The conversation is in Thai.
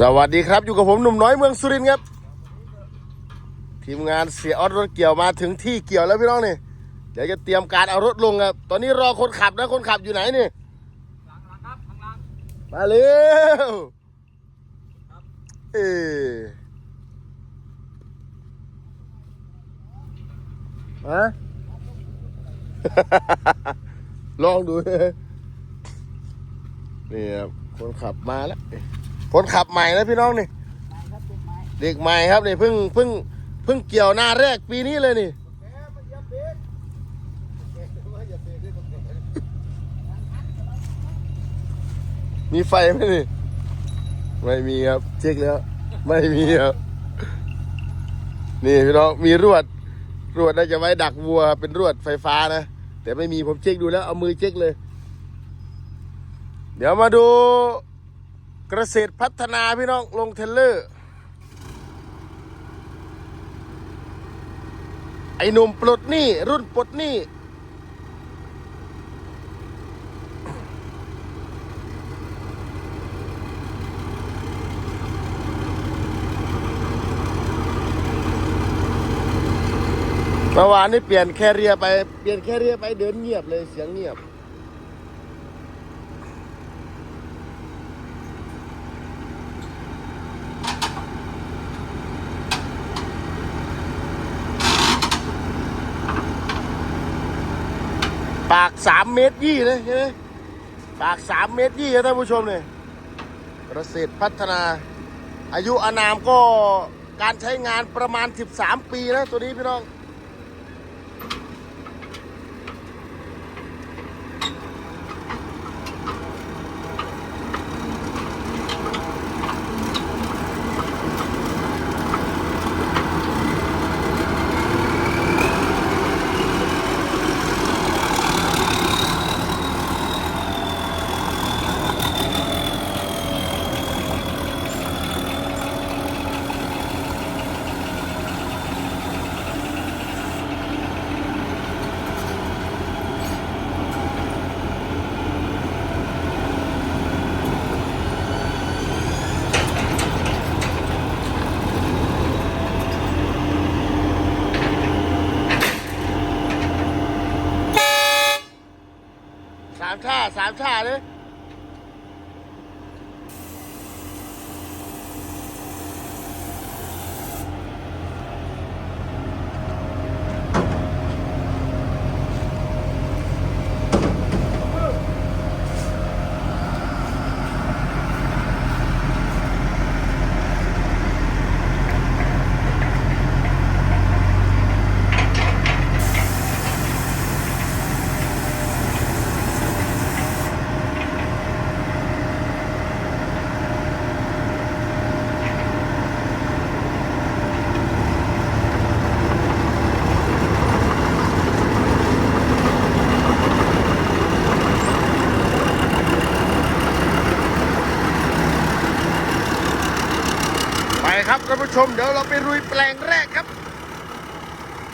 สวัสดีครับอยู่กับผมหนุ่มน้อยเมืองสุรินทร์ครับ ทีมงานเสียออดรถเกี่ยวมาถึงที่เกี่ยวแล้วพี่น้องนี่เดี๋ยวจะเตรียมการเอารถลงครับ ตอนนี้รอคนขับนะคนขับอยู่ไหนนี่หลังครับข้างหลังมาเร็วเออฮะลองดูนี่ครับคนขับมาแล้ว คนขับใหม่แล้วพี่น้องนี่เด็กใหม่ครับนี่เพิ่งเพิ่งเพิ่งเกี่ยวหน้าแรกปีนี้เลยนี่มีไฟไหมนี่ ไม่มีครับ เช็คแล้ว ไม่มีครับ นี่พี่น้องมีรวด รวดน่าจะไว้ดักวัวครับเป็นรวดไฟฟ้านะ แต่ไม่มีผมเช็คดูแล้ว เอามือเช็คเลย เดี๋ยวมาดู เกษตรพัฒนาพี่น้องลงเทเลอร์ ไอ้หนุ่มปลดหนี้รุ่นปลดหนี้เมื่อวานนี่เปลี่ยนแคเรียไป เปลี่ยนแคเรียไปเดินเงียบเลยเสียงเงียบ ปากสามเมตรยี่เลยใช่ไหมปากสามเมตรยี่ครับท่านผู้ชมเนี่ยเกษตรพัฒนา อายุอานามก็การใช้งานประมาณ 13 ปีนะตัวนี้พี่น้อง สามชา สามชาติเลย ครับท่านผู้ชมเดี๋ยวเราไปรุยแปลงแรกครับ